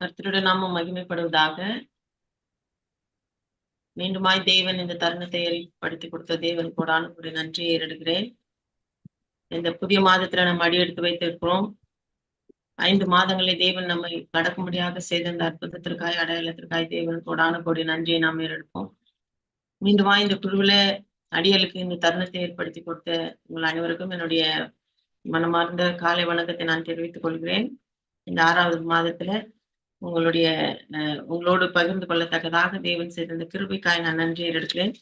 கர்த்தருடைய நாமம் மகிமைப்படுவதாக மீண்டுமாய் தேவன் இந்த தருணத்தை ஏற்படுத்தி கொடுத்த தேவன் கூடான ஒரு நன்றியை ஏறெடுக்கிறேன். இந்த புதிய மாதத்துல நம்ம அடி எடுத்து வைத்திருக்கிறோம். ஐந்து மாதங்களை தேவன் நம்மை கடக்கும்படியாக செய்த இந்த அற்புதத்திற்காய் அடையாளத்திற்காய் தேவன் கூடான கோடி நன்றியை நாம் ஏறெடுப்போம். மீண்டுமாய் இந்த குழுவில அடியலுக்கு இந்த தருணத்தை ஏற்படுத்தி கொடுத்த உங்கள் அனைவருக்கும் என்னுடைய மனமார்ந்த காலை வணக்கத்தை நான் தெரிவித்துக் கொள்கிறேன். இந்த ஆறாவது மாதத்துல உங்களுடைய அஹ், உங்களோடு பகிர்ந்து கொள்ளத்தக்கதாக தேவன் செய்திருந்த கிருபிக்காய் நான் நன்றியை எடுக்கிறேன்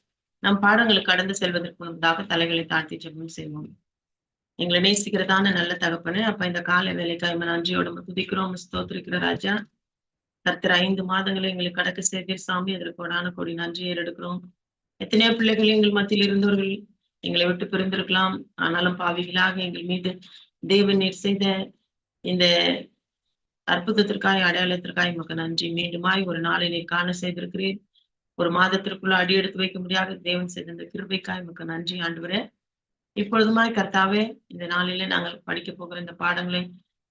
நம் பாடங்களுக்கு கடந்து செல்வதற்கு முன்பதாக தலைகளை தாழ்த்தி ஜெபம் செய்வோம். எங்களை நேசிக்கிறதான நல்ல தகப்பனே அப்ப இந்த கால வேலைக்காய் நன்றியோட துதிக்கிறோம் ஸ்தோத்திரிக்கிற ராஜா. கர்த்தர் ஐந்து மாதங்களை எங்களுக்கு கடக்க செய்தீர் சாமி அதற்கு கொடான கோடி நன்றியை எடுக்கிறோம் எத்தனையோ பிள்ளைகள் எங்கள் மத்தியில் இருந்தவர்கள் எங்களை விட்டு பிரிந்திருக்கலாம். ஆனாலும் பாவிகளாக எங்கள் மீது தேவன் நீர் செய்த இந்த அற்புதத்திற்காய் அடையாளத்திற்காய் உங்களுக்கு நன்றி. மீண்டுமாய் ஒரு நாளை நீர் காண செய்திருக்கிறேன். ஒரு மாதத்திற்குள்ள அடி எடுத்து வைக்க முடியாத தேவன் செய்த இந்த கிருபைக்காய் உங்களுக்கு நன்றி ஆண்டவரே. இப்பொழுதுமாய் கர்த்தாவே இந்த நாளிலே நாங்கள் படிக்க போகிற இந்த பாடங்களை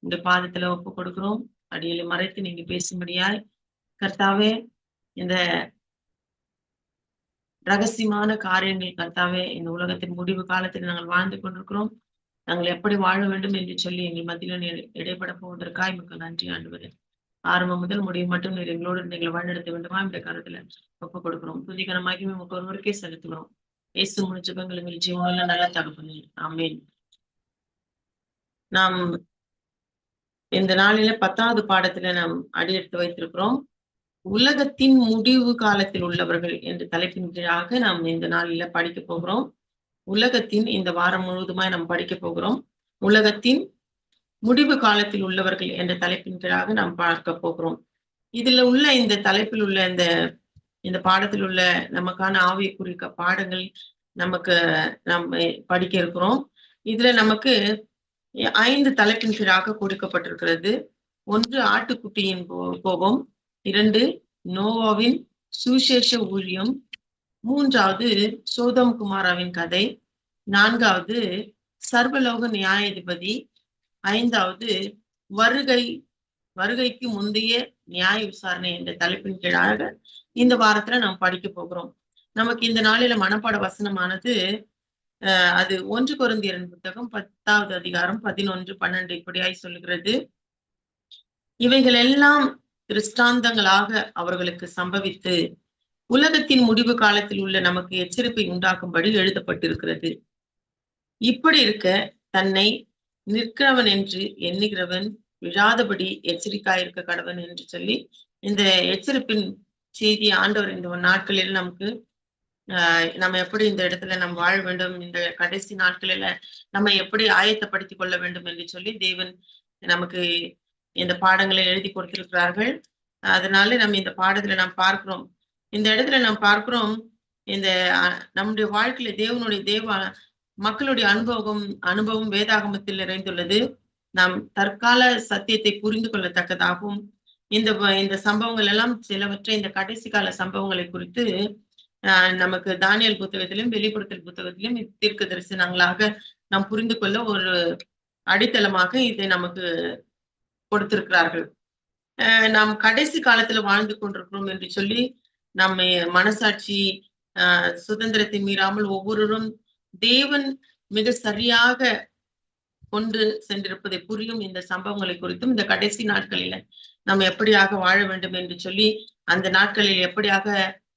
இந்த பாதத்துல ஒப்பு கொடுக்கிறோம். அடியில மறைத்து நீங்க பேசும்படியாய் கர்த்தாவே இந்த ரகசியமான காரியங்கள் கர்த்தாவே இந்த உலகத்தின் முடிவு காலத்தில் நாங்கள் வாழ்ந்து கொண்டிருக்கிறோம். நாங்கள் எப்படி வாழ வேண்டும் என்று சொல்லி எங்கள் மத்தியில் இடைப்பட போவதற்காய் எமக்கு நன்றி ஆண்டுவது ஆரம்பம் முதல் முடிவு மட்டும் நீர் எங்களோடு நீங்கள் வழிநடத்த வேண்டுமா? இந்த காலத்துல ஒப்பு கொடுக்கிறோம். துதிகரமாகி நமக்கு ஒருவருக்கே செலுத்துகிறோம். இயேசு முடிச்சபங்கள் எங்கள் ஜீவனில் நல்ல தகப்பனே. ஆமீன். நாம் இந்த நாளில பத்தாவது பாடத்துல நாம் அடியெடுத்து வைத்திருக்கிறோம். உலகத்தின் முடிவு காலத்தில் உள்ளவர்கள் என்ற தலைப்பின் கீழாக நாம் இந்த நாளில படிக்க போகிறோம். உலகத்தின் இந்த வாரம் முழுவதுமாய் நாம் படிக்க போகிறோம். உலகத்தின் முடிவு காலத்தில் உள்ளவர்கள் என்ற தலைப்பின் கீழாக நாம் பார்க்க போகிறோம். இதுல உள்ள இந்த தலைப்பில் உள்ள இந்த இந்த பாடத்தில் உள்ள நமக்கான ஆவிய குறிக்க பாடங்கள் நமக்கு நம்ம படிக்க இருக்கிறோம். இதுல நமக்கு ஐந்து தலைப்பின் கீழாக கொடுக்கப்பட்டிருக்கிறது. ஒன்று ஆட்டுக்குட்டியின் கோபம் இரண்டு நோவாவின் சுசேஷ ஊழியம் மூன்றாவது சோதம் குமாராவின் கதை. நான்காவது சர்வலோக நியாயாதிபதி. ஐந்தாவது வருகை வருகைக்கு முந்தைய நியாய விசாரணை என்ற தலைப்பின் கீழாக இந்த வாரத்துல நாம் படிக்க போகிறோம். நமக்கு இந்த நாளில மனப்பாட வசனமானது அஹ் அது ஒன்று குருந்தியரன் புத்தகம் பத்தாவது அதிகாரம் பதினொன்று பன்னெண்டு இப்படியாய் சொல்லுகிறது. இவைகள் எல்லாம் திருஷ்டாந்தங்களாக அவர்களுக்கு சம்பவித்து உலகத்தின் முடிவு காலத்தில் உள்ள நமக்கு எச்சரிப்பை உண்டாக்கும்படி எழுதப்பட்டிருக்கிறது. இப்படி இருக்க தன்னை நிற்கிறவன் என்று எண்ணுகிறவன் விழாதபடி எச்சரிக்காயிருக்க கடவன் என்று சொல்லி இந்த எச்சரிப்பின் செய்தி ஆண்டவர் இந்த நாட்களில் நமக்கு ஆஹ் நம்ம எப்படி இந்த இடத்துல நம்ம வாழ வேண்டும் இந்த கடைசி நாட்களில நம்ம எப்படி ஆயத்தப்படுத்திக் கொள்ள வேண்டும் என்று சொல்லி தேவன் நமக்கு இந்த பாடங்களை எழுதி கொடுத்திருக்கிறார்கள். அதனால நம்ம இந்த பாடத்துல நாம் பார்க்கிறோம். இந்த இடத்துல நாம் பார்க்கிறோம் இந்த நம்முடைய வாழ்க்கையில தேவனுடைய தேவ மக்களுடைய அனுபவம் அனுபவம் வேதாகமத்தில் நிறைந்துள்ளது. நாம் தற்கால சத்தியத்தை புரிந்து கொள்ளத்தக்கதாகவும் இந்த வ- இந்த சம்பவங்கள் எல்லாம் சிலவற்றை இந்த கடைசி கால சம்பவங்களை குறித்து ஆஹ் நமக்கு தானியல் புத்தகத்திலும் வெளிப்படுத்தல் புத்தகத்திலும் தீர்க்க தரிசனங்களாக நாம் புரிந்து கொள்ள ஒரு அடித்தளமாக இதை நமக்கு கொடுத்திருக்கிறார்கள். ஆஹ் நாம் கடைசி காலத்துல வாழ்ந்து கொண்டிருக்கிறோம் என்று சொல்லி நம்ம மனசாட்சி ஆஹ் சுதந்திரத்தை மீறாமல் ஒவ்வொருவரும் தேவன் மிக சரியாக கொண்டு சென்றிருப்பதை புரியும் இந்த சம்பவங்களை குறித்தும் இந்த கடைசி நாட்களில நாம் எப்படியாக வாழ வேண்டும் என்று சொல்லி அந்த நாட்களில் எப்படியாக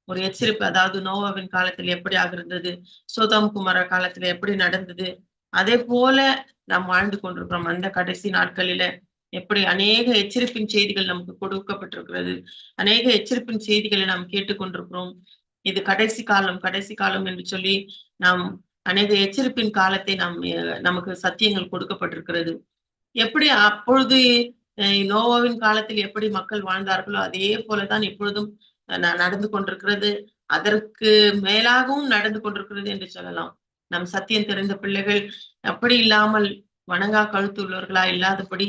ஒரு எச்சரிப்பு அதாவது நோவாவின் காலத்தில் எப்படியாக இருந்தது சோதம் குமார காலத்துல எப்படி நடந்தது அதே போல நாம் வாழ்ந்து கொண்டிருக்கிறோம் அந்த கடைசி நாட்களில. எப்படி அநேக எச்சரிப்பின் செய்திகள் நமக்கு கொடுக்கப்பட்டிருக்கிறது. அநேக எச்சரிப்பின் செய்திகளை நாம் கேட்டுக்கொண்டிருக்கிறோம். இது கடைசி காலம் கடைசி காலம் என்று சொல்லி நாம் அநேக எச்சரிப்பின் காலத்தை நாம் நமக்கு சத்தியங்கள் கொடுக்கப்பட்டிருக்கிறது. எப்படி அப்பொழுது நோவாவின் காலத்தில் எப்படி மக்கள் வாழ்ந்தார்களோ அதே போலதான் இப்பொழுதும் அஹ், நடந்து கொண்டிருக்கிறது. அதற்கு மேலாகவும் நடந்து கொண்டிருக்கிறது என்று சொல்லலாம். நம் சத்தியம் தெரிந்த பிள்ளைகள் அப்படி இல்லாமல் வணங்கா கழுத்து உள்ளவர்களா இல்லாதபடி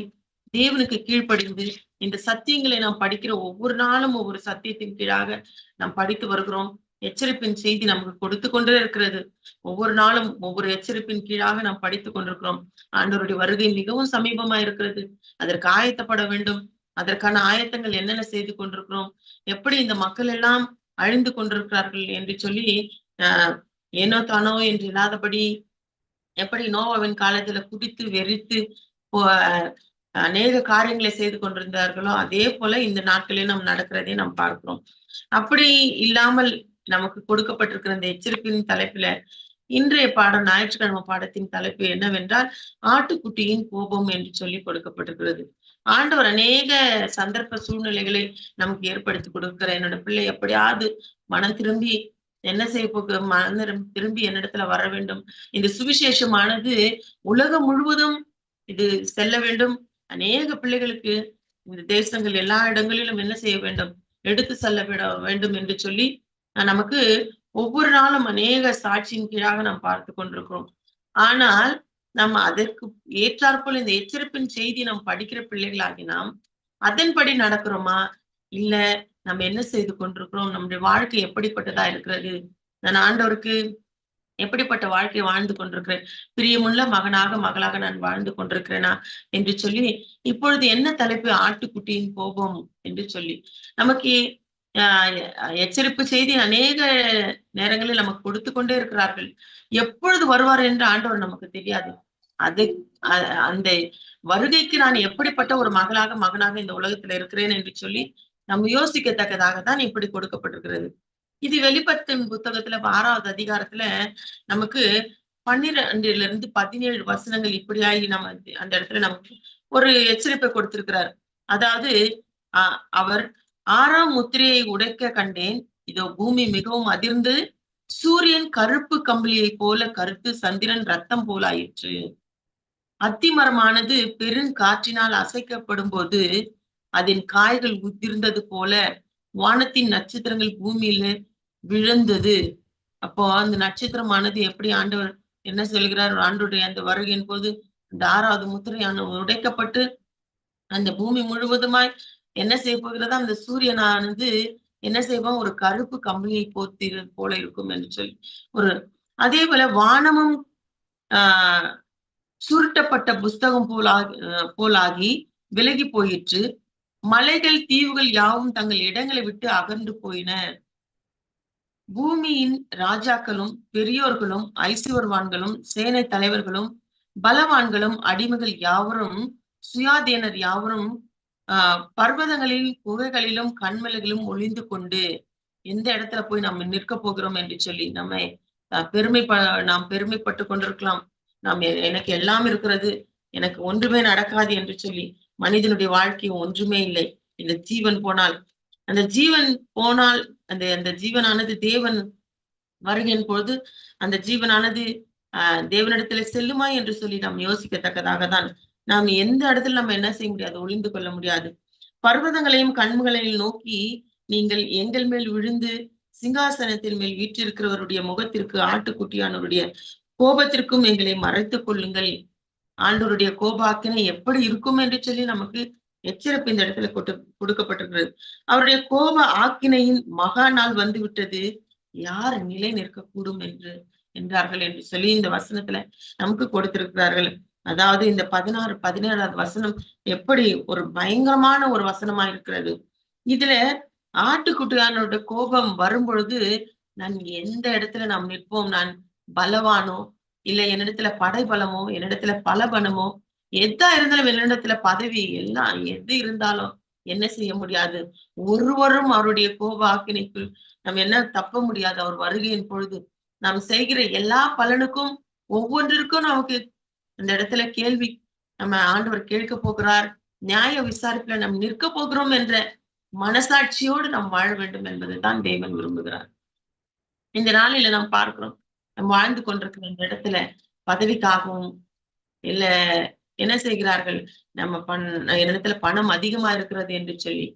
தேவனுக்கு கீழ்ப்படிந்து இந்த சத்தியங்களை நாம் படிக்கிற ஒவ்வொரு நாளும் ஒவ்வொரு சத்தியத்தின் கீழாக நாம் படித்து வருகிறோம். எச்சரிப்பின் செய்தி நமக்கு கொடுத்து கொண்டே இருக்கிறது. ஒவ்வொரு நாளும் ஒவ்வொரு எச்சரிப்பின் கீழாக நாம் படித்துக் கொண்டிருக்கிறோம். ஆண்டவருடைய வருகை மிகவும் சமீபமா இருக்கிறது. அதற்கு ஆயத்தப்பட வேண்டும். அதற்கான ஆயத்தங்கள் என்னென்ன செய்து கொண்டிருக்கிறோம்? எப்படி இந்த மக்கள் எல்லாம் அழிந்து கொண்டிருக்கிறார்கள் என்று சொல்லி ஆஹ் ஏனோ தானோ என்று இல்லாதபடி எப்படி நோவாவின் காலத்துல குடித்து வெறித்து அநேக காரியங்களை செய்து கொண்டிருந்தார்களோ அதே போல இந்த நாட்களில் நாம் நடக்கிறதை நாம் பார்க்கிறோம். அப்படி இல்லாமல் நமக்கு கொடுக்கப்பட்டிருக்கிற இந்த எச்சரிப்பின் தலைப்புல இன்றைய பாடம் ஞாயிற்றுக்கிழமை பாடத்தின் தலைப்பு என்னவென்றால் ஆட்டுக்குட்டியின் கோபம் என்று சொல்லி கொடுக்கப்பட்டிருக்கிறது. ஆண்டவர் அநேக சந்தர்ப்ப சூழ்நிலைகளை நமக்கு ஏற்படுத்தி கொடுக்கிற என்னோட பிள்ளை எப்படியாவது மனம் திரும்பி என்ன செய்ய போக மனம் திரும்பி என்னிடத்துல வர வேண்டும். இந்த சுவிசேஷமானது உலகம் முழுவதும் இது செல்ல வேண்டும். அநேக பிள்ளைகளுக்கு இந்த தேசங்கள் எல்லா இடங்களிலும் என்ன செய்ய வேண்டும்? எடுத்து செல்ல விட வேண்டும் என்று சொல்லி நமக்கு ஒவ்வொரு நாளும் அநேக சாட்சியின் கீழாக நாம் பார்த்து கொண்டிருக்கிறோம். ஆனால் நம்ம அதற்கு ஏற்றாற்போல் இந்த எச்சரிப்பின் செய்தி நாம் படிக்கிற பிள்ளைகளாகி நாம் அதன்படி நடக்கிறோமா? இல்ல நம்ம என்ன செய்து கொண்டிருக்கிறோம்? நம்முடைய வாழ்க்கை எப்படிப்பட்டதா இருக்கிறது? நான் ஆண்டவருக்கு எப்படிப்பட்ட வாழ்க்கையை வாழ்ந்து கொண்டிருக்கிறேன்? பிரியமுள்ள மகனாக மகளாக நான் வாழ்ந்து கொண்டிருக்கிறேனா? என்று சொல்லி இப்பொழுது என்ன தலைப்பு ஆட்டுக்குட்டியின் கோபம் என்று சொல்லி. நமக்கு எச்சரிப்பு செய்தி அநேக நேரங்களில் நமக்கு கொடுத்து கொண்டே இருக்கிறார்கள். எப்பொழுது வருவார் என்று ஆண்டவர் நமக்கு தெரியாது. அது அந்த வருகைக்கு நான் எப்படிப்பட்ட ஒரு மகளாக மகனாக இந்த உலகத்துல இருக்கிறேன் என்று சொல்லி நம்ம யோசிக்கத்தக்கதாக தான் இப்படி கொடுக்கப்பட்டிருக்கிறது. இது வெளிப்பத்தின் புத்தகத்துல ஆறாவது அதிகாரத்துல நமக்கு பன்னிரெண்டுல இருந்து பதினேழு வசனங்கள் இப்படியாகி நம்ம அந்த இடத்துல நமக்கு ஒரு எச்சரிப்பை கொடுத்திருக்கிறார். அதாவது ஆஹ் அவர் ஆறாம் முத்திரையை உடைக்க கண்டேன். இதோ பூமி மிகவும் அதிர்ந்து சூரியன் கருப்பு கம்பளியை போல கருத்து சந்திரன் ரத்தம் போல ஆயிற்று அத்திமரமானது பெருங்காற்றினால் அசைக்கப்படும் போது அதன் காய்கள் உதிர்ந்தது போல வானத்தின் நட்சத்திரங்கள் பூமியில விழுந்தது. அப்போ அந்த நட்சத்திரமானது எப்படி ஆண்டவர் என்ன சொல்கிறார்? ஆண்டுடைய அந்த வருகையின் போது அந்த ஆறாவது முத்திரையான உடைக்கப்பட்டு அந்த பூமி முழுவதுமாய் என்ன செய்ய போகிறதா அந்த சூரியனானது என்ன செய்வோம் ஒரு கருப்பு கம்பளியை போத்தி போல இருக்கும் என்று சொல்லி. ஒரு அதே போல வானமும் ஆஹ் சுருட்டப்பட்ட புஸ்தகம் போலாகி போலாகி விலகி போயிற்று. மலைகள் தீவுகள் யாவும் தங்கள் இடங்களை விட்டு அகன்று போயின. பூமியின் ராஜாக்களும் பெரியோர்களும் ஐசுவர்வான்களும் சேனை தலைவர்களும் பலவான்களும் அடிமைகள் யாவரும் சுயாதீனர் யாவரும் ஆஹ் பர்வதங்களில் குகைகளிலும் கண்மலைகளும் ஒளிந்து கொண்டு எந்த இடத்துல போய் நம்ம நிற்க போகிறோம் என்று சொல்லி நம்ம பெருமை நாம் பெருமைப்பட்டு கொண்டிருக்கலாம். நாம் எனக்கு எல்லாம் இருக்கிறது. எனக்கு ஒன்றுமே நடக்காது என்று சொல்லி மனிதனுடைய வாழ்க்கை ஒன்றுமே இல்லை. இந்த ஜீவன் போனால் அந்த ஜீவன் போனால் அந்த அந்த ஜீவனானது தேவன் வருகின் பொழுது அந்த ஜீவனானது ஆஹ் தேவனிடத்துல செல்லுமா என்று சொல்லி நாம் யோசிக்கத்தக்கதாக தான் நாம் எந்த இடத்துல நம்ம என்ன செய்ய முடியாது ஒளிந்து கொள்ள முடியாது. பர்வதங்களையும் கண்முகளையும் நோக்கி நீங்கள் எங்கள் மேல் விழுந்து சிங்காசனத்தின் மேல் வீற்றிருக்கிறவருடைய முகத்திற்கு ஆட்டுக்குட்டியானவருடைய கோபத்திற்கும் எங்களை மறைத்துக் கொள்ளுங்கள். ஆண்டவருடைய கோபாக்கினை எப்படி இருக்கும் என்று சொல்லி நமக்கு எச்சரிப்பு இந்த இடத்துல கொட்டு கொடுக்கப்பட்டிருக்கிறது. அவருடைய கோப ஆக்கினையின் மகா நாள் வந்து விட்டது யார் நிலை நிற்கக்கூடும் என்று என்றார்கள் என்று சொல்லி இந்த வசனத்துல நமக்கு கொடுத்திருக்கிறார்கள். அதாவது இந்த பதினாறு பதினேழாவது வசனம் எப்படி ஒரு பயங்கரமான ஒரு வசனமா இருக்கிறது. இதுல ஆட்டுக்குட்டியானோட கோபம் வரும் பொழுது நான் எந்த இடத்துல நாம் நிற்போம்? நான் பலவானோ? இல்ல என்னிடத்துல படைபலமோ என்னிடத்துல பலபணமோ எதா இருந்தாலும் என்னிடத்துல பதவி எல்லாம் எது இருந்தாலும் என்ன செய்ய முடியாது? ஒருவரும் அவருடைய கோப ஆக்கினைக்குள் நம்ம என்ன தப்ப முடியாது? அவர் வருகையின் பொழுது நாம் செய்கிற எல்லா பலனுக்கும் ஒவ்வொன்றிற்கும் நமக்கு அந்த இடத்துல கேள்வி நம்ம ஆண்டவர் கேட்க போகிறார் நியாய விசாரிப்புல நாம் நிற்க போகிறோம் என்ற மனசாட்சியோடு நாம் வாழ வேண்டும் என்பதை தான் தேவன் விரும்புகிறார். இந்த நாளில நாம் பார்க்கிறோம் வாழ்ந்து கொண்டிருக்கிற இந்த இடத்துல பதவிக்காகவும் இல்ல என்ன செய்கிறார்கள்? நம்ம பண் இடத்துல பணம் அதிகமா இருக்கிறது என்று சொல்லி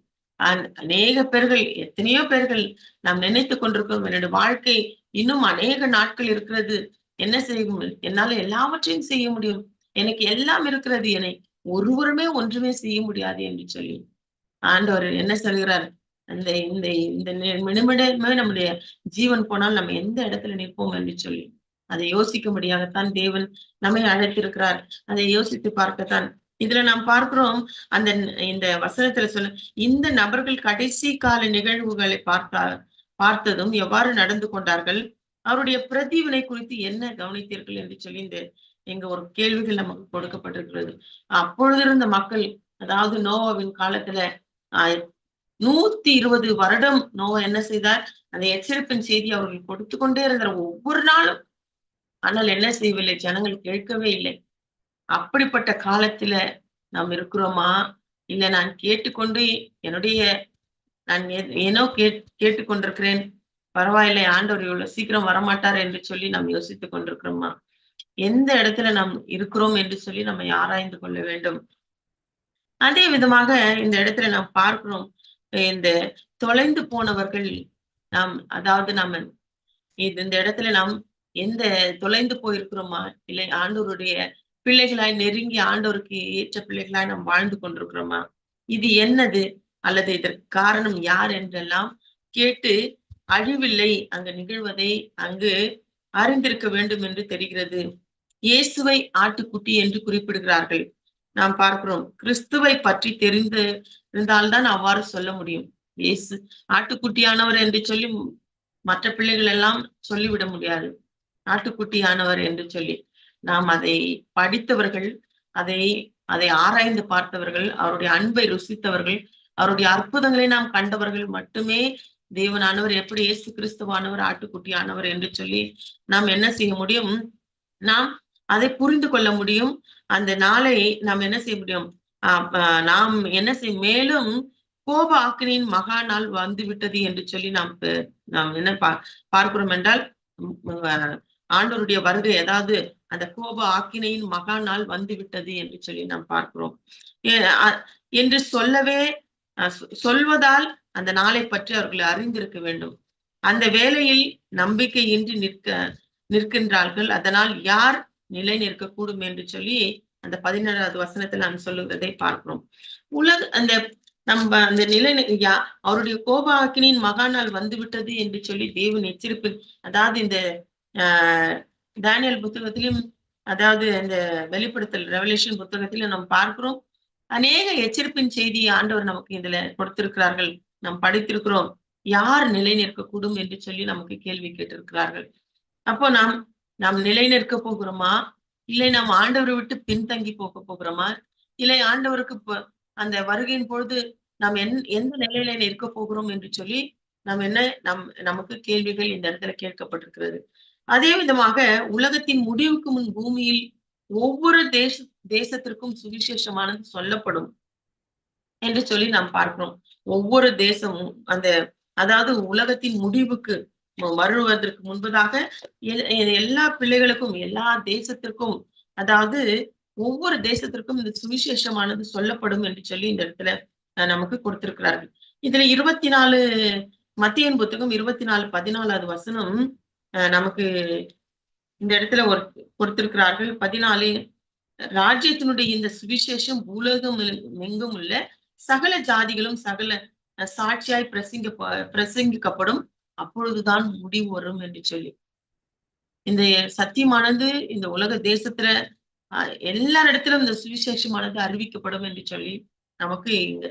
அநேக பேர்கள் எத்தனையோ பேர்கள் நாம் நினைத்து கொண்டிருக்கிறோம். என்னுடைய வாழ்க்கை இன்னும் அநேக நாட்கள் இருக்கிறது. என்ன செய்யும் என்னால எல்லாவற்றையும் செய்ய முடியும். எனக்கு எல்லாம் இருக்கிறது என்னை ஒருவருமே ஒன்றுமே செய்ய முடியாது என்று சொல்லி ஆண்டவர் என்ன சொல்கிறார்? அந்த இந்த இந்த நிமிடமே நம்முடைய ஜீவன் போனால் நம்ம எந்த இடத்துல நிற்போம் என்று சொல்லி அதை யோசிக்கும்படியாகத்தான் தேவன் நம்மை அழைத்திருக்கிறார். அதை யோசித்து பார்க்கத்தான். இதுல நாம் பார்க்கிறோம் அந்த இந்த வசனத்துல சொல்ல இந்த நபர்கள் கடைசி கால நிகழ்வுகளை பார்த்தார் பார்த்ததும் எவ்வாறு நடந்து கொண்டார்கள்? அவருடைய பிரதிவினை குறித்து என்ன கவனித்தீர்கள் என்று சொல்லி இந்த எங்க ஒரு கேள்விகள் நமக்கு கொடுக்கப்பட்டிருக்கிறது. அப்பொழுது இருந்த மக்கள் அதாவது நோவாவின் காலத்துல ஆஹ் நூத்தி இருபது வருடம் நோவா என்ன செய்தார்? அந்த எச்சரிப்பின் செய்தி அவர்கள் கொடுத்து கொண்டே இருந்தார். ஒவ்வொரு நாளும். ஆனால் என்ன செய்யவில்லை? ஜனங்கள் கேட்கவே இல்லை. அப்படிப்பட்ட காலத்துல நாம் இருக்கிறோமா? இல்ல நான் கேட்டுக்கொண்டு என்னுடைய நான் ஏனோ கேட் கேட்டுக்கொண்டிருக்கிறேன். பரவாயில்லை ஆண்டவர் இவ்வளவு சீக்கிரம் வரமாட்டார் என்று சொல்லி நாம் யோசித்துக் கொண்டிருக்கிறோமா? எந்த இடத்துல நாம் இருக்கிறோம் என்று சொல்லி நம்ம ஆராய்ந்து கொள்ள வேண்டும். அதே விதமாக இந்த இடத்துல நாம் பார்க்கிறோம். இந்த தொலைந்து போனவர்கள் நாம் அதாவது நம்ம இது இந்த இடத்துல நாம் எந்த தொலைந்து போயிருக்கிறோமா? இல்லை ஆண்டோருடைய பிள்ளைகளாய் நெருங்கி ஆண்டோருக்கு ஏற்ற பிள்ளைகளாய் நாம் வாழ்ந்து கொண்டிருக்கிறோமா? இது என்னது? அல்லது இதற்கு காரணம் யார் என்றெல்லாம் கேட்டு அழிவில்லை. அங்கு நிகழ்வதை அங்கு அறிந்திருக்க வேண்டும் என்று தெரிகிறது. இயேசுவை ஆட்டுக்குட்டி என்று குறிப்பிடுகிறார்கள். நாம் பார்க்கிறோம். கிறிஸ்துவை பற்றி தெரிந்து இருந்தால்தான் அவ்வாறு சொல்ல முடியும். இயேசு ஆட்டுக்குட்டியானவர் என்று சொல்லி மற்ற பிள்ளைகள் எல்லாம் சொல்லிவிட முடியாது. ஆட்டுக்குட்டியானவர் என்று சொல்லி நாம் அதை படித்தவர்கள் அதை அதை ஆராய்ந்து பார்த்தவர்கள் அவருடைய அன்பை ருசித்தவர்கள் அவருடைய அற்புதங்களை நாம் கண்டவர்கள் மட்டுமே தேவனானவர் எப்படி இயேசு கிறிஸ்துவானவர் ஆட்டுக்குட்டியானவர் என்று சொல்லி நாம் என்ன செய்ய முடியும்? நாம் அதை புரிந்து கொள்ள முடியும். அந்த நாளை நாம் என்ன செய்ய முடியும்? நாம் என்ன செய்ய மேலும் கோப ஆக்கினின் மகா நாள் வந்து விட்டது என்று சொல்லி நாம் நாம் என்ன பா பார்க்கிறோம் என்றால் ஆண்டோருடைய வருகை ஏதாவது அந்த கோப ஆக்கினையின் மகா நாள் வந்து விட்டது என்று சொல்லி நாம் பார்க்கிறோம். என்று சொல்லவே சொல்வதால் அந்த நாளை பற்றி அவர்கள் அறிந்திருக்க வேண்டும். அந்த வேலையில் நம்பிக்கையின்றி நிற்க நிற்கின்றார்கள். அதனால் யார் நிலை நிற்கக்கூடும் என்று சொல்லி அந்த பதினேழாவது வசனத்துல நாம் சொல்லுகிறதை பார்க்கிறோம். உலக அந்த நம்ம அந்த நிலை அவருடைய கோபாக்கினின் மகாநாள் வந்து விட்டது என்று சொல்லி தேவன் எச்சரிப்பு அதாவது இந்த ஆஹ் டேனியல் புத்தகத்திலும் அதாவது இந்த வெளிப்படுத்தல் ரெவலேஷன் புத்தகத்திலும் நாம் பார்க்கிறோம். அநேக எச்சரிப்பின் செய்தி ஆண்டவர் நமக்கு இதுல கொடுத்திருக்கிறார்கள். நாம் படித்திருக்கிறோம். யார் நிலை நிற்கக்கூடும் என்று சொல்லி நமக்கு கேள்வி கேட்டிருக்கிறார்கள். அப்போ நாம் நாம் நிலை நிற்க போகிறோமா? இல்லை நாம் ஆண்டவரை விட்டு பின்தங்கி போக போகிறோமா? இல்லை ஆண்டவருக்கு அந்த வருகையின் பொழுது நாம் என் எந்த நிலையில நிற்க போகிறோம் என்று சொல்லி நாம் என்ன நம் நமக்கு கேள்விகள் இந்த இடத்துல கேட்கப்பட்டிருக்கிறது. அதே விதமாக உலகத்தின் முடிவுக்கு முன் பூமியில் ஒவ்வொரு தேச தேசத்திற்கும் சுவிசேஷமானது சொல்லப்படும் என்று சொல்லி நாம் பார்க்கிறோம். ஒவ்வொரு தேசமும் அந்த அதாவது உலகத்தின் முடிவுக்கு வருவதற்கு முன்பதாக எல்லா பிள்ளைகளுக்கும் எல்லா தேசத்திற்கும் அதாவது ஒவ்வொரு தேசத்திற்கும் இந்த சுவிசேஷமானது சொல்லப்படும் என்று சொல்லி இந்த இடத்துல நமக்கு கொடுத்திருக்கிறார்கள். இதுல இருபத்தி நாலு மத்தியன் புத்தகம் இருபத்தி நாலு பதினாலாவது வசனம் நமக்கு இந்த இடத்துல ஒரு கொடுத்திருக்கிறார்கள். பதினாலு ராஜ்யத்தினுடைய இந்த சுவிசேஷம் உலகம் எங்கும் உள்ள சகல ஜாதிகளும் சகல சாட்சியாய் பிரசிங்க பிரசங்கிக்கப்படும் அப்பொழுதுதான் முடிவு வரும் என்று சொல்லி. இந்த சத்தியமானது இந்த உலக தேசத்துல எல்லாரிடத்திலும் இந்த சுவிசேஷமானது அறிவிக்கப்படும் என்று சொல்லி நமக்கு இங்க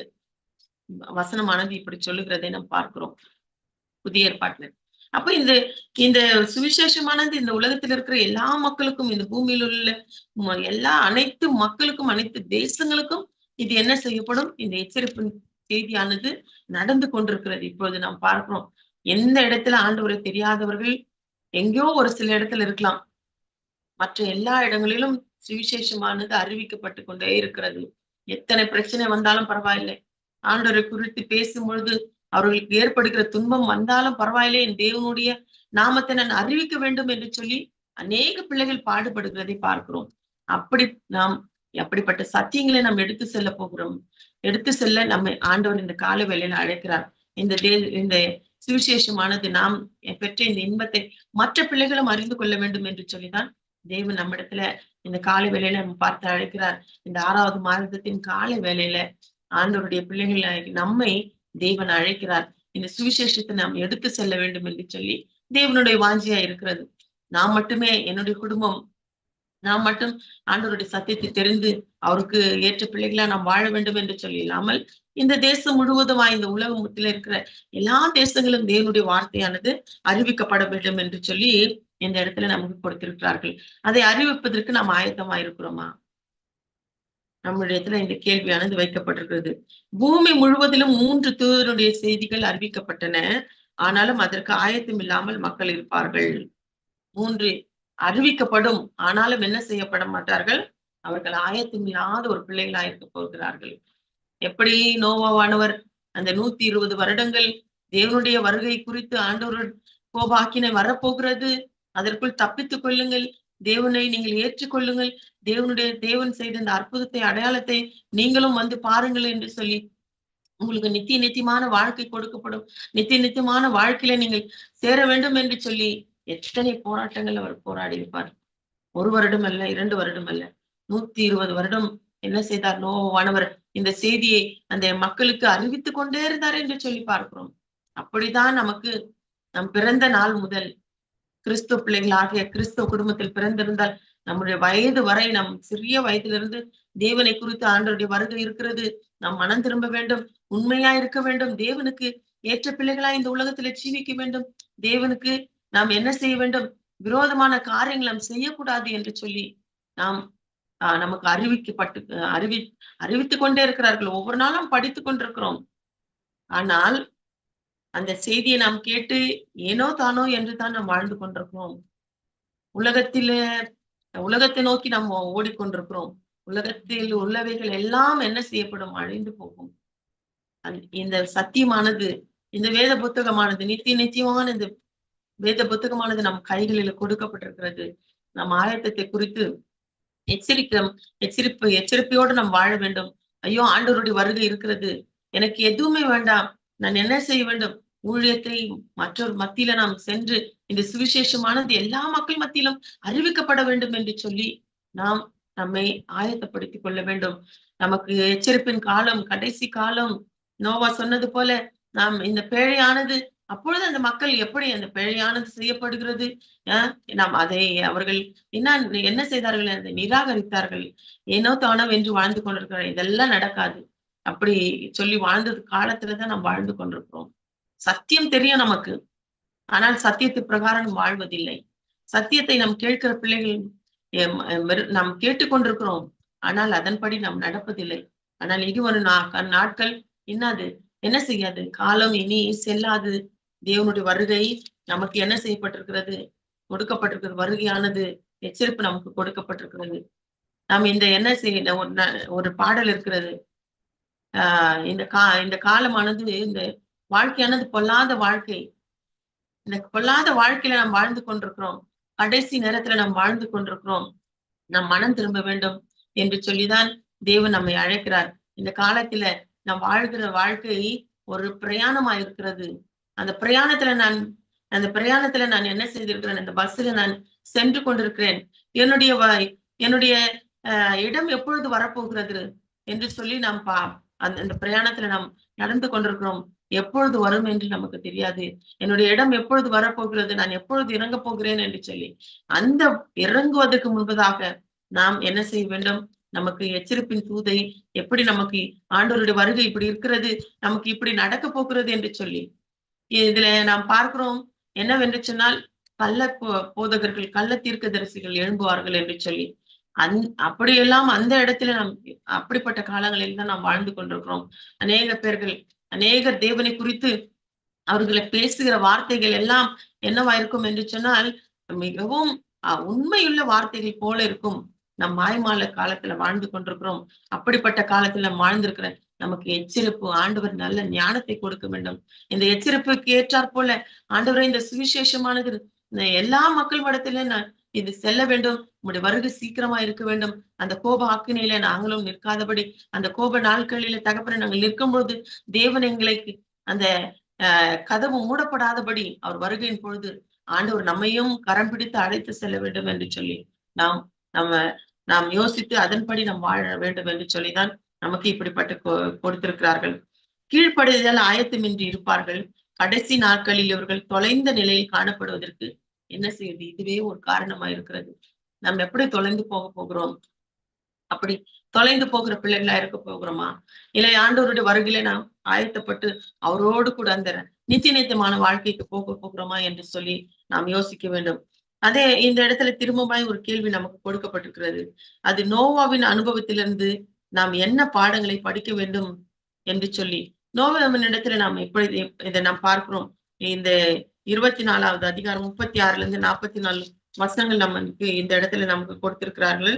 வசனமானது இப்படி சொல்லுகிறதை நாம் பார்க்கிறோம். புதிய ஏற்பாட்டுல. அப்ப இந்த இந்த சுவிசேஷமானது இந்த உலகத்துல இருக்கிற எல்லா மக்களுக்கும் இந்த பூமியில் உள்ள எல்லா அனைத்து மக்களுக்கும் அனைத்து தேசங்களுக்கும் இது என்ன செய்யப்படும்? இந்த எச்சரிப்பு செய்தியானது நடந்து கொண்டிருக்கிறது. இப்பொழுது நாம் பார்க்கிறோம். எந்த இடத்துல ஆண்டவரை தெரியாதவர்கள் எங்கேயோ ஒரு சில இடத்துல இருக்கலாம். மற்ற எல்லா இடங்களிலும் சுவிசேஷமானது அறிவிக்கப்பட்டு கொண்டே இருக்கிறது. எத்தனை பிரச்சனை வந்தாலும் பரவாயில்லை. ஆண்டவரை குறித்து பேசும் பொழுது அவர்களுக்கு ஏற்படுகிற துன்பம் வந்தாலும் பரவாயில்லை. என் தேவனுடைய நாமத்தை நான் அறிவிக்க வேண்டும் என்று சொல்லி அநேக பிள்ளைகள் பாடுபடுகிறதை பார்க்கிறோம். அப்படி நாம் அப்படிப்பட்ட சத்தியங்களை நாம் எடுத்து செல்ல போகிறோம்? எடுத்து செல்ல நம்ம ஆண்டவர் இந்த கால வேலையில அழைக்கிறார். இந்த தே இந்த சுவிசேஷமானது நாம் பெற்ற இந்த இன்பத்தை மற்ற பிள்ளைகளும் அறிந்து கொள்ள வேண்டும் என்று சொல்லிதான் தேவன் நம்மிடத்துல இந்த காலை வேலையில நம்ம பார்த்து அழைக்கிறார். இந்த ஆறாவது மாதத்தின் காலை வேலையில ஆண்டவருடைய பிள்ளைகளை நம்மை தேவன் அழைக்கிறார். இந்த சுவிசேஷத்தை நாம் எடுத்து செல்ல வேண்டும் என்று சொல்லி தேவனுடைய வாஞ்சியா இருக்கிறது. நான் மட்டுமே என்னுடைய குடும்பம் நாம் மட்டும் ஆண்டவருடைய சத்தியத்தை தெரிந்து அவருக்கு ஏற்ற பிள்ளைகளா நாம் வாழ வேண்டும் என்று சொல்லி இல்லாமல் இந்த தேசம் முழுவதுமா இந்த உலகத்துல இருக்கிற எல்லா தேசங்களும் தேவனுடைய வார்த்தையானது அறிவிக்கப்பட வேண்டும் என்று சொல்லி இந்த இடத்துல நமக்கு கொடுத்திருக்கிறார்கள். அதை அறிவிப்பதற்கு நாம் ஆயத்தமா இருக்கிறோமா? நம்முடைய இடத்துல இந்த கேள்வியானது வைக்கப்பட்டிருக்கிறது. பூமி முழுவதிலும் மூன்று தூதருடைய செய்திகள் அறிவிக்கப்பட்டன. ஆனாலும் அதற்கு ஆயத்தம் இல்லாமல் மக்கள் இருப்பார்கள். மூன்று அறிவிக்கப்படும். ஆனாலும் என்ன செய்யப்பட மாட்டார்கள்? அவர்கள் ஆயத்தம் இல்லாத ஒரு பிள்ளைகளா இருக்க போகிறார்கள். எப்படி நோவாவானவர் அந்த நூத்தி இருபது வருடங்கள் தேவனுடைய வருகை குறித்து ஆண்டவர் கோபாக்கினை வரப்போகிறது? அதற்குள் தப்பித்துக் கொள்ளுங்கள். தேவனை நீங்கள் ஏற்றுக்கொள்ளுங்கள். தேவனுடைய தேவன் செய்த இந்த அற்புதத்தை அடையாளத்தை நீங்களும் வந்து பாருங்கள் என்று சொல்லி உங்களுக்கு நித்திய நித்தியமான வாழ்க்கை கொடுக்கப்படும். நித்திய நித்தியமான வாழ்க்கையில நீங்கள் சேர வேண்டும் என்று சொல்லி எத்தனை போராட்டங்கள் அவர் போராடி இருப்பார் ஒரு வருடம் அல்ல இரண்டு வருடம் அல்ல நூத்தி இருபது வருடம் என்ன செய்தார்? நோவானவர் இந்த செய்தியை அந்த மக்களுக்கு அறிவித்துக் கொண்டே இருந்தார் என்று சொல்லி பார்க்கிறோம். அப்படிதான் நமக்கு நம் பிறந்த நாள் முதல் கிறிஸ்துவ பிள்ளைகளாகிய கிறிஸ்துவ குடும்பத்தில் பிறந்திருந்தால் நம்முடைய வயது வரை நம் சிறிய வயதிலிருந்து தேவனை குறித்து ஆண்டவருடைய வருகை இருக்கிறது. நாம் மனம் திரும்ப வேண்டும் உண்மையா இருக்க வேண்டும். தேவனுக்கு ஏற்ற பிள்ளைகளா இந்த உலகத்துல ஜீவிக்க வேண்டும். தேவனுக்கு நாம் என்ன செய்ய வேண்டும்? விரோதமான காரியங்கள் நாம் செய்யக்கூடாது என்று சொல்லி நாம் ஆஹ் நமக்கு அறிவிக்கப்பட்டு அறிவி அறிவித்துக் கொண்டே இருக்கிறார்கள். ஒவ்வொரு நாளும் படித்துக் கொண்டிருக்கிறோம். ஆனால் அந்த செய்தியை நாம் கேட்டு ஏனோ தானோ என்று தான் நாம் வாழ்ந்து கொண்டிருக்கிறோம். உலகத்தில உலகத்தை நோக்கி நாம் ஓடிக்கொண்டிருக்கிறோம். உலகத்தில் உள்ளவைகள் எல்லாம் என்ன செய்யப்படும்? அழிந்து போகும். இந்த சத்தியமானது இந்த வேத புத்தகமானது நித்திய நிச்சயமான இந்த வேத புத்தகமானது நம் கைகளில் கொடுக்கப்பட்டிருக்கிறது. நம் ஆயத்தத்தை குறித்து எச்சரிக்க எச்சரிப்பு எச்சரிப்பையோடு நாம் வாழ வேண்டும். ஐயோ ஆண்டவருடைய வருகை இருக்கிறது. எனக்கு எதுவுமே வேண்டாம். நான் என்ன செய்ய வேண்டும்? ஊழியத்தை மற்றொரு மத்தியில நாம் சென்று இந்த சுவிசேஷமானது எல்லா மக்கள் மத்தியிலும் அறிவிக்கப்பட வேண்டும் என்று சொல்லி நாம் நம்மை ஆயத்தப்படுத்திக் கொள்ள வேண்டும். நமக்கு எச்சரிப்பின் காலம் கடைசி காலம். நோவா சொன்னது போல நாம் இந்த பேழையானது அப்பொழுது அந்த மக்கள் எப்படி அந்த பிழையானது செய்யப்படுகிறது? நாம் அதை அவர்கள் என்ன என்ன செய்தார்கள்? அதை நிராகரித்தார்கள். ஏனோ தானோ என்று வாழ்ந்து கொண்டிருக்கிறார் இதெல்லாம் நடக்காது. அப்படி சொல்லி வாழ்ந்தது காலத்துலதான் நாம் வாழ்ந்து கொண்டிருக்கிறோம். சத்தியம் தெரியும் நமக்கு. ஆனால் சத்தியத்து பிரகாரம் வாழ்வதில்லை. சத்தியத்தை நாம் கேட்கிற பிள்ளைகள் நாம் கேட்டுக்கொண்டிருக்கிறோம். ஆனால் அதன்படி நாம் நடப்பதில்லை. ஆனால் இது ஒரு நாட்கள். என்னது? என்ன செய்யாது? காலம் இனி செல்லாது. தேவனுடைய வருகை நமக்கு என்ன செய்யப்பட்டிருக்கிறது? கொடுக்கப்பட்டிருக்கிறது. வருகையானது எச்சரிப்பு நமக்கு கொடுக்கப்பட்டிருக்கிறது. நாம் இந்த என்ன செய்ய ஒரு பாடல் இருக்கிறது. ஆஹ் இந்த கா இந்த காலமானது இந்த வாழ்க்கையானது பொல்லாத வாழ்க்கை. இந்த பொல்லாத வாழ்க்கையில நாம் வாழ்ந்து கொண்டிருக்கிறோம். கடைசி நேரத்துல நாம் வாழ்ந்து கொண்டிருக்கிறோம். நம் மனம் திரும்ப வேண்டும் என்று சொல்லிதான் தேவன் நம்மை அழைக்கிறார். இந்த காலத்துல நாம் வாழ்கிற வாழ்க்கை ஒரு பிரயாணமா இருக்கிறது அந்த பிரயாணத்துல நான் அந்த பிரயாணத்துல நான் என்ன செய்திருக்கிறேன்? அந்த பஸ்ல நான் சென்று கொண்டிருக்கிறேன். என்னுடைய என்னுடைய இடம் எப்பொழுது வரப்போகிறது என்று சொல்லி நாம் பா அந்த அந்த பிரயாணத்துல நாம் நடந்து கொண்டிருக்கிறோம். எப்பொழுது வரும் என்று நமக்கு தெரியாது. என்னுடைய இடம் எப்பொழுது வரப்போகிறது? நான் எப்பொழுது இறங்க போகிறேன் என்று சொல்லி அந்த இறங்குவதற்கு முன்பதாக நாம் என்ன செய்ய வேண்டும்? நமக்கு எச்சரிப்பின் தூதை எப்படி நமக்கு ஆண்டோருடைய வருகை இப்படி இருக்கிறது? நமக்கு இப்படி நடக்க போகிறது என்று சொல்லி இதுல நாம் பார்க்கிறோம் என்னவென்று சொன்னால் கள்ள போதகர்கள் கள்ள தீர்க்க தரிசிகள் எழும்புவார்கள் என்று சொல்லி அந் அப்படியெல்லாம் அந்த இடத்துல நாம் அப்படிப்பட்ட காலங்களில் தான் நாம் வாழ்ந்து கொண்டிருக்கிறோம். அநேக பேர்கள் அநேகர் தேவனை குறித்து அவர்களை பேசுகிற வார்த்தைகள் எல்லாம் என்னவா இருக்கும் என்று சொன்னால் மிகவும் உண்மையுள்ள வார்த்தைகள் போல இருக்கும். நம் மாய்மால காலத்துல வாழ்ந்து கொண்டிருக்கிறோம். அப்படிப்பட்ட காலத்துல நாம் வாழ்ந்திருக்கிற நமக்கு எச்சரிப்பு ஆண்டவர் நல்ல ஞானத்தை கொடுக்க வேண்டும். இந்த எச்சரிப்புக்கு ஏற்றாற் போல ஆண்டவரை இந்த சுவிசேஷமானது எல்லா மக்கள் மடத்துல நான் இது செல்ல வேண்டும். உங்களுடைய வருகை சீக்கிரமா இருக்க வேண்டும். அந்த கோப ஆக்கினையில நாங்களும் நிற்காதபடி அந்த கோப நாட்களில தகப்பனை நாங்கள் நிற்கும் பொழுது தேவன் எங்களுக்கு அந்த அஹ் கதவு மூடப்படாதபடி அவர் வருகையின் பொழுது ஆண்டவர் நம்மையும் கரம் பிடித்து அழைத்து செல்ல வேண்டும் என்று சொல்லி நாம் நம்ம நாம் யோசித்து அதன்படி நாம் வாழ வேண்டும் என்று சொல்லிதான் நமக்கு இப்படிப்பட்ட கொடுத்திருக்கிறார்கள். கீழ்ப்படுதல் ஆயத்தமின்றி இருப்பார்கள். கடைசி நாட்களில் இவர்கள் தொலைந்த நிலையில் காணப்படுவதற்கு என்ன செய்யுது இதுவே ஒரு காரணமா இருக்கிறது. நம்ம எப்படி தொலைந்து போக போகிறோம்? அப்படி தொலைந்து போகிற பிள்ளைகளா இருக்க போகிறோமா? இல்லை ஆண்டவருடைய வருகையில நாம் ஆயத்தப்பட்டு அவரோடு கூட அந்த நித்திய நித்தியமான வாழ்க்கைக்கு போக போகிறோமா என்று சொல்லி நாம் யோசிக்க வேண்டும். அதே இந்த இடத்துல திரும்பமாய் ஒரு கேள்வி நமக்கு கொடுக்கப்பட்டிருக்கிறது. அது நோவாவின் அனுபவத்திலிருந்து நாம் என்ன பாடங்களை படிக்க வேண்டும் என்று சொல்லி நோவாவின் இடத்துல நாம் எப்படி இதை நாம் பார்க்கிறோம். இந்த இருபத்தி நாலாவது அதிகாரம் முப்பத்தி ஆறுல இருந்து நாற்பத்தி நாலு வசனங்கள் நமக்கு இந்த இடத்துல நமக்கு கொடுத்திருக்கிறார்கள்.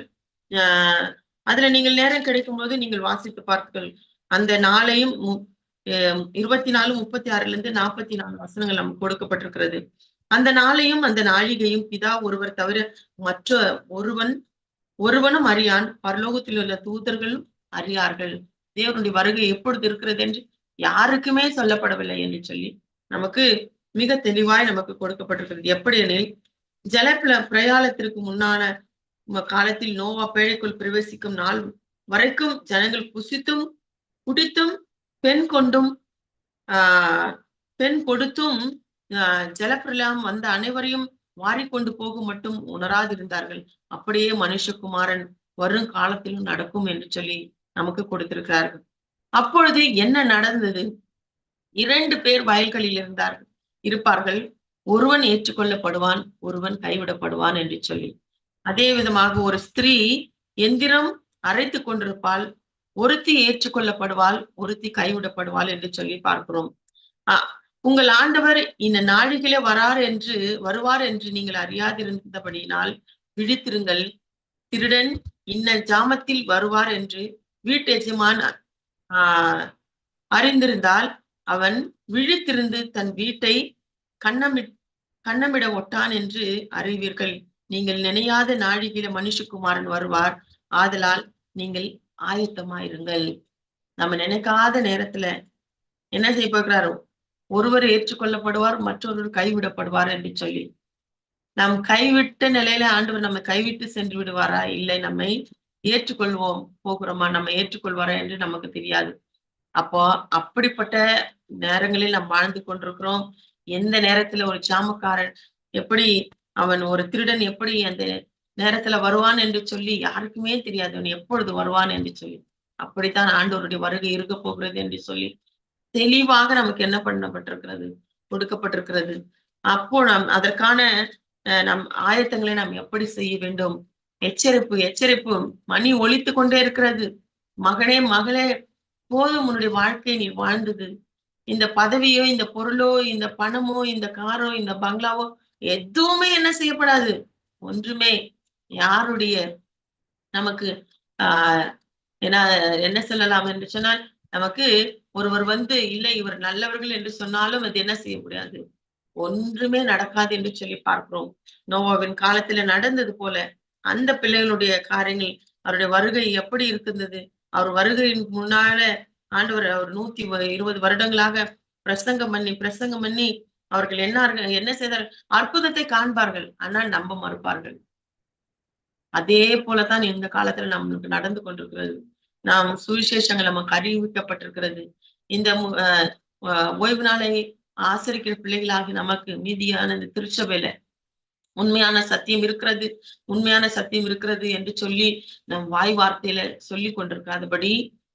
ஆஹ் அதுல நீங்கள் நேரம் கிடைக்கும் போது நீங்கள் வாசித்து பார்த்துக்கள். அந்த நாளையும் இருபத்தி நாலு முப்பத்தி ஆறுல இருந்து நாற்பத்தி நாலு வசனங்கள் நமக்கு கொடுக்கப்பட்டிருக்கிறது. அந்த நாளையும் அந்த நாழிகையும் பிதா ஒருவர் தவிர மற்ற ஒருவன் ஒருவனும் அறியான். பரலோகத்தில் உள்ள தூதர்களும் அறியார்கள். தேவனுடைய வருகை எப்பொழுது இருக்கிறது என்று யாருக்குமே சொல்லப்படவில்லை என்று சொல்லி நமக்கு மிக தெளிவாய் நமக்கு கொடுக்கப்பட்டிருக்கிறது. எப்படி எனில் ஜலப்பில பிரயாணத்திற்கு முன்னான காலத்தில் நோவா பேழைக்குள் பிரவேசிக்கும் நாள் வரைக்கும் ஜனங்கள் புசித்தும் குடித்தும் பெண் கொண்டும் ஆஹ் பெண் கொடுத்தும் ஆஹ் ஜலப்பிரளயம் வந்த அனைவரையும் வாரிக்கொண்டு போக மட்டும் உணராதிருந்தார்கள். அப்படியே மனுஷகுமாரன் வரும் காலத்திலும் நடக்கும் என்று சொல்லி நமக்கு கொடுத்திருக்கிறார்கள். அப்பொழுது என்ன நடந்தது? இரண்டு பேர் வயல்களில் இருந்தார்கள் இருப்பார்கள். ஒருவன் ஏற்றுக்கொள்ளப்படுவான் ஒருவன் கைவிடப்படுவான் என்று சொல்லி. அதே விதமாக ஒரு ஸ்திரீ எந்திரம் அரைத்து கொண்டிருப்பாள். ஒருத்தி ஏற்றுக்கொள்ளப்படுவாள் ஒருத்தி கைவிடப்படுவாள் என்று சொல்லி பார்க்கிறோம். உங்கள் ஆண்டவர் இந்த நாழிகளே வரார் என்று வருவார் என்று நீங்கள் அறியாதிருந்தபடியினால் விழித்திருங்கள். திருடன் இன்ன ஜாமத்தில் வருவார் என்று வீட்டு எஜமான் ஆஹ் அறிந்திருந்தால் அவன் விழித்திருந்து தன் வீட்டை கண்ணமி கண்ணமிட ஒட்டான் என்று அறிவீர்கள். நீங்கள் நினையாத நாழிகில மனுஷகுமாரன் வருவார். ஆதலால் நீங்கள் ஆயத்தமாயிருங்கள். நம்ம நினைக்காத நேரத்துல என்ன செய்ய போகிறாரோ? ஒருவர் ஏற்றுக்கொள்ளப்படுவார் மற்றொருவர் கைவிடப்படுவார் என்று சொல்லி. நாம் கைவிட்ட நிலையில ஆண்டவர் நம்ம கைவிட்டு சென்று விடுவாரா? இல்லை நம்மை ஏற்றுக்கொள்வோம் போகிறோமா? நம்ம ஏற்றுக்கொள்வாரா என்று நமக்கு தெரியாது. அப்போ அப்படிப்பட்ட நேரங்களில் நாம் வாழ்ந்து கொண்டிருக்கிறோம். எந்த நேரத்துல ஒரு சாமக்காரன் எப்படி அவன் ஒரு திருடன் எப்படி அந்த நேரத்துல வருவான் என்று சொல்லி யாருக்குமே தெரியாது. அவன் எப்பொழுது வருவான் என்று சொல்லி. அப்படித்தான் ஆண்டவருடைய வருகை இருக்க போகிறது என்று சொல்லி தெளிவாக நமக்கு என்ன பண்ணப்பட்டிருக்கிறது? கொடுக்கப்பட்டிருக்கிறது. அப்போ நாம் அதற்கான நம் ஆயத்தங்களை நாம் எப்படி செய்ய வேண்டும்? எச்சரிப்பு எச்சரிப்பு. மணி ஒழித்து கொண்டே இருக்கிறது. மகனே மகளே போதும். உன்னுடைய வாழ்க்கை நீ வாழ்ந்தது. இந்த பதவியோ இந்த பொருளோ இந்த பணமோ இந்த காரோ இந்த பங்களாவோ எதுவுமே என்ன செய்யப்படாது. ஒன்றுமே. யாருடைய நமக்கு ஆஹ் என்ன என்ன சொல்லலாம் என்று சொன்னால் நமக்கு ஒருவர் வந்து இல்லை இவர் நல்லவர்கள் என்று சொன்னாலும் அது என்ன செய்ய முடியாது? ஒன்றுமே நடக்காது என்று சொல்லி பார்க்கிறோம். நோவாவின் காலத்துல நடந்தது போல அந்த பிள்ளைகளுடைய காரியங்கள் அவருடைய வருகை எப்படி இருக்கின்றது? அவர் வருகையின் முன்னால ஆண்டவர் அவர் நூத்தி இருபது வருடங்களாக பிரசங்கம் பண்ணி பிரசங்கம் பண்ணி அவர்கள் என்ன என்ன செய்தார்கள் அற்புதத்தை காண்பார்கள் ஆனால் நம்ப மறுப்பார்கள். அதே போலதான் இந்த காலத்துல நம்மளுக்கு நடந்து கொண்டிருக்கிறது. நாம் சுவிசேஷங்கள் நமக்கு அறிவிக்கப்பட்டிருக்கிறது. இந்த ஓய்வு நாளை ஆசிரிக்கிற பிள்ளைகளாகி நமக்கு மீதியான இந்த திருச்சபையில உண்மையான சத்தியம் இருக்கிறது உண்மையான சத்தியம் இருக்கிறது என்று சொல்லி நம் வாய் வார்த்தையில சொல்லி கொண்டிருக்காதபடி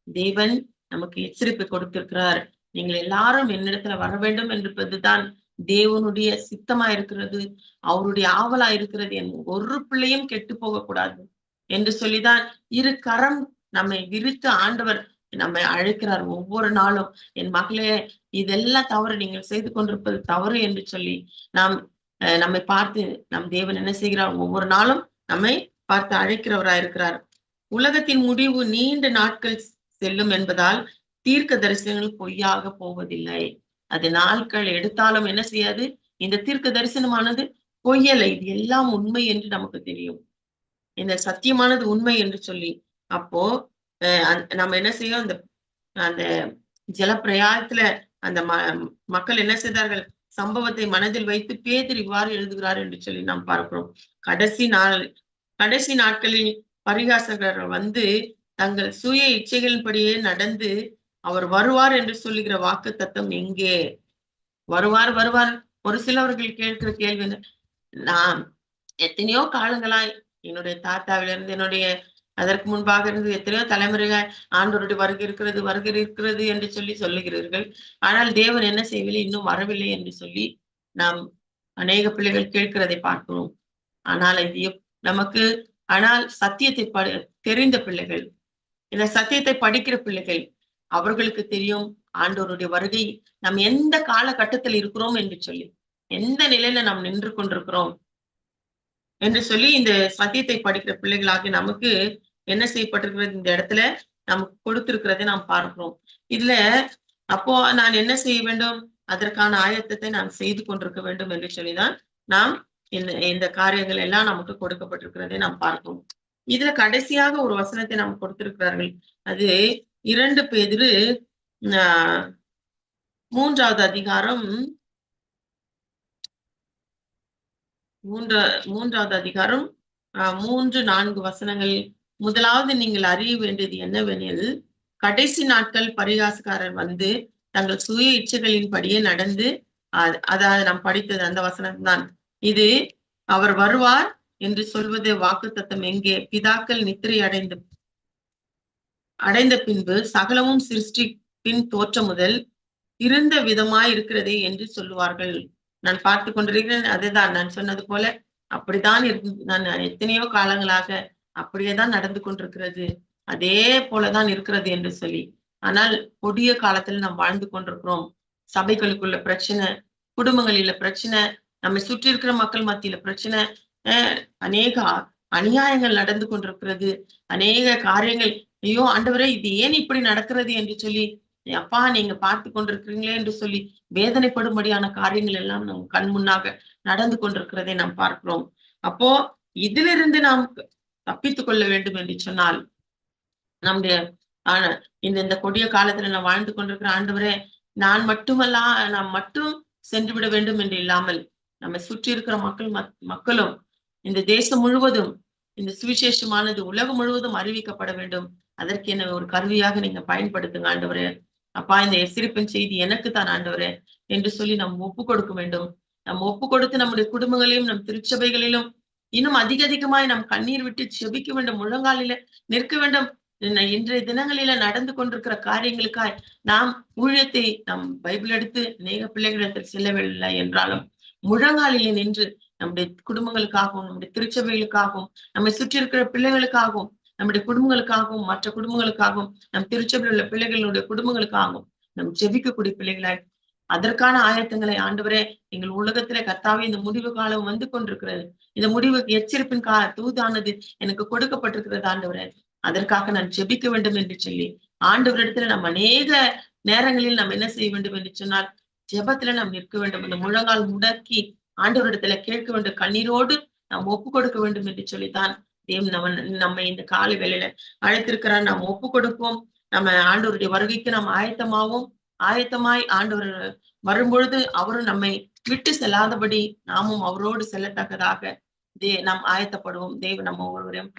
தேவன் நமக்கு எச்சரிப்பு கொடுத்திருக்கிறார். நீங்கள் எல்லாரும் என்னிடத்துல வர வேண்டும் என்பதுதான் தேவனுடைய சித்தமா இருக்கிறது அவருடைய ஆவலா இருக்கிறது என் ஒரு பிள்ளையும் கெட்டு போக கூடாது என்று சொல்லிதான் இரு கரம் நம்மை விரித்து ஆண்டவர் நம்மை அழைக்கிறார் ஒவ்வொரு நாளும். என் மகளே இதெல்லாம் தவறு. நீங்கள் செய்து கொண்டிருப்பது தவறு என்று சொல்லி நாம் நம்மை பார்த்து நம் தேவன் என்ன செய்கிறார்? ஒவ்வொரு நாளும் நம்மை பார்த்து அழைக்கிறவராயிருக்கிறார் இருக்கிறார். உலகத்தின் முடிவு நீண்ட நாட்கள் செல்லும் என்பதால் தீர்க்க தரிசனங்கள் பொய்யாக போவதில்லை. அது நாட்கள் எடுத்தாலும் என்ன செய்யாது? இந்த தீர்க்க தரிசனமானது பொய்யலை இது எல்லாம் உண்மை என்று நமக்கு தெரியும். இந்த சத்தியமானது உண்மை என்று சொல்லி அப்போ நம்ம என்ன செய்யும் அந்த அந்த ஜலப்பிரயாணத்துல அந்த ம மக்கள் என்ன செய்தார்கள்? சம்பவத்தை மனதில் வைத்து பேதர் இவ்வாறு எழுதுகிறார் என்று சொல்லி நாம் பார்க்கிறோம். கடைசி நாள் கடைசி நாட்களில் பரிகாசகர் வந்து தங்கள் சுய இச்சைகளின்படியே நடந்து அவர் வருவார் என்று சொல்லுகிற வாக்கு தத்துவம் எங்கே? வருவார் வருவார். ஒரு சிலவர்கள் கேட்கிற கேள்வி நான் எத்தனையோ காலங்களாய் என்னுடைய தாத்தாவிலிருந்து என்னுடைய அதற்கு முன்பாக இருந்து எத்தனையோ தலைமுறைகள் ஆண்டோருடைய வருகை இருக்கிறது வருகை இருக்கிறது என்று சொல்லி சொல்லுகிறீர்கள். ஆனால் தேவன் என்ன செய்யவில்லை? இன்னும் வரவில்லை என்று சொல்லி நாம் அநேக பிள்ளைகள் கேட்கிறதை பார்க்கிறோம். ஆனால் இது நமக்கு ஆனால் சத்தியத்தை படி தெரிந்த பிள்ளைகள் இந்த சத்தியத்தை படிக்கிற பிள்ளைகள் அவர்களுக்கு தெரியும் ஆண்டோருடைய வருகை. நாம் எந்த காலகட்டத்தில் இருக்கிறோம் என்று சொல்லி எந்த நிலையில நாம் நின்று கொண்டிருக்கிறோம் என்று சொல்லி இந்த சத்தியத்தை படிக்கிற பிள்ளைகளாக நமக்கு என்ன செய்யப்பட்டிருக்கிறது இந்த இடத்துல? நமக்கு கொடுத்திருக்கிறதை நாம் பார்க்கிறோம். இதுல அப்போ நான் என்ன செய்ய வேண்டும்? அதற்கான ஆயத்தத்தை நான் செய்து கொண்டிருக்க வேண்டும் என்று சொல்லிதான் நாம் இந்த இந்த காரியங்கள் எல்லாம் நமக்கு கொடுக்கப்பட்டிருக்கிறதை நாம் பார்க்கிறோம். இதுல கடைசியாக ஒரு வசனத்தை நாம் கொடுத்திருக்கிறார்கள். அது இரண்டு பேதிரு ஆஹ், மூன்றாவது அதிகாரம் மூன்ற மூன்றாவது அதிகாரம் ஆஹ், மூன்று நான்கு வசனங்கள் முதலாவது நீங்கள் அறிய வேண்டியது என்னவெனில் கடைசி நாட்கள் பரிகாசக்காரர் வந்து தங்கள் சுய இச்சைகளின்படியே நடந்து அதாவது நாம் படித்தது அந்த வசனம் தான் இது அவர் வருவார் என்று சொல்வது வாக்குத்தத்தம் எங்கே? பிதாக்கள் நித்திரை அடைந்த அடைந்த பின்பு சகலமும் சிருஷ்டிப்பின் தோற்றம் முதல் இருந்த விதமாய் இருக்கிறதே என்று சொல்லுவார்கள். நான் பார்த்து கொண்டிருக்கிறேன் அதுதான் நான் சொன்னது போல அப்படித்தான் இருந்து நான் எத்தனையோ காலங்களாக அப்படியேதான் நடந்து கொண்டிருக்கிறது. அதே போலதான் இருக்கிறது என்று சொல்லி. ஆனால் கொடிய காலத்துல நாம் வாழ்ந்து கொண்டிருக்கிறோம். சபைகளுக்குள்ள பிரச்சனை குடும்பங்களில பிரச்சனை நம்மை சுற்றி இருக்கிற மக்கள் மத்தியில பிரச்சனை அஹ் அநேக அநியாயங்கள் நடந்து கொண்டிருக்கிறது. அநேக காரியங்கள் ஐயோ ஆண்டவரே இது ஏன் இப்படி நடக்கிறது என்று சொல்லி அப்பா நீங்க பார்த்து கொண்டிருக்கிறீங்களே என்று சொல்லி வேதனைப்படும்படியான காரியங்கள் எல்லாம் நம் கண் முன்னாக நடந்து கொண்டிருக்கிறதை நாம் பார்க்கிறோம். அப்போ இதிலிருந்து நாம் தப்பித்துக் கொள்ள வேண்டும் என்று சொன்னால் நம்முடைய இந்த இந்த கொடிய காலத்துல நான் வாழ்ந்து கொண்டிருக்கிற ஆண்டவரே நான் மட்டுமல்ல நாம் மட்டும் சென்று விட வேண்டும் என்று இல்லாமல் நம்மை சுற்றி இருக்கிற மக்கள் மக்களும் இந்த தேசம் முழுவதும் இந்த சுவிசேஷமானது உலகம் முழுவதும் அறிவிக்கப்பட வேண்டும். அதற்கு என்ன ஒரு கருவியாக நீங்க பயன்படுத்துங்க ஆண்டவரே. அப்பா இந்த எசிரிப்பின் செய்தி எனக்கு தான் ஆண்டவரே என்று சொல்லி நாம் ஒப்பு கொடுக்க வேண்டும். நாம் ஒப்பு கொடுத்து நம்முடைய குடும்பங்களையும் நம் திருச்சபைகளிலும் இன்னும் அதிக அதிகமாய் நாம் கண்ணீர் விட்டு செபிக்க வேண்டும். முழங்காலில நிற்க வேண்டும். இன்றைய தினங்களில நடந்து கொண்டிருக்கிற காரியங்களுக்காய் நாம் ஊழியத்தை நாம் பைபிள் எடுத்து அநேக பிள்ளைகளிடத்தில் செல்லவில்லை என்றாலும் முழங்காலிலே நின்று நம்முடைய குடும்பங்களுக்காகவும் நம்முடைய திருச்சபைகளுக்காகவும் நம்மை சுற்றி இருக்கிற பிள்ளைகளுக்காகவும் நம்முடைய குடும்பங்களுக்காகவும் மற்ற குடும்பங்களுக்காகவும் நம் திருச்சபையில் உள்ள பிள்ளைகளுடைய குடும்பங்களுக்காகவும் நம் ஜெபிக்கக்கூடிய பிள்ளைகளாய் அதற்கான ஆயத்தங்களை ஆண்டவரே எங்கள் உலகத்திலே கர்த்தாவே இந்த முடிவு காலம் வந்து கொண்டிருக்கிறது. இந்த முடிவு எச்சரிப்பின் கா தூதானது எனக்கு கொடுக்கப்பட்டிருக்கிறது ஆண்டவரே. அதற்காக நான் ஜெபிக்க வேண்டும் என்று சொல்லி ஆண்டவரிடத்துல நாம் அநேக நேரங்களில் நாம் என்ன செய்ய வேண்டும் என்று சொன்னால் ஜெபத்துல நாம் நிற்க வேண்டும். அந்த முழங்கால் முடக்கி ஆண்டவரிடத்துல கேட்க வேண்டும். கண்ணீரோடு நாம் ஒப்பு கொடுக்க வேண்டும் என்று சொல்லித்தான் தேவன் நம்ம நம்மை இந்த காலை வேலையில அழைத்திருக்கிறார். நாம் ஒப்பு கொடுப்போம். நம்ம ஆண்டவருடைய வருகைக்கு நாம் ஆயத்தமாவோம். ஆயத்தமாய் ஆண்டவர் வரும்பொழுது அவரும் நம்மை விட்டு செல்லாதபடி நாமும் அவரோடு செல்லத்தக்கதாக தே நாம் ஆயத்தப்படுவோம். தேவ நம்ம ஒவ்வொருவரையும்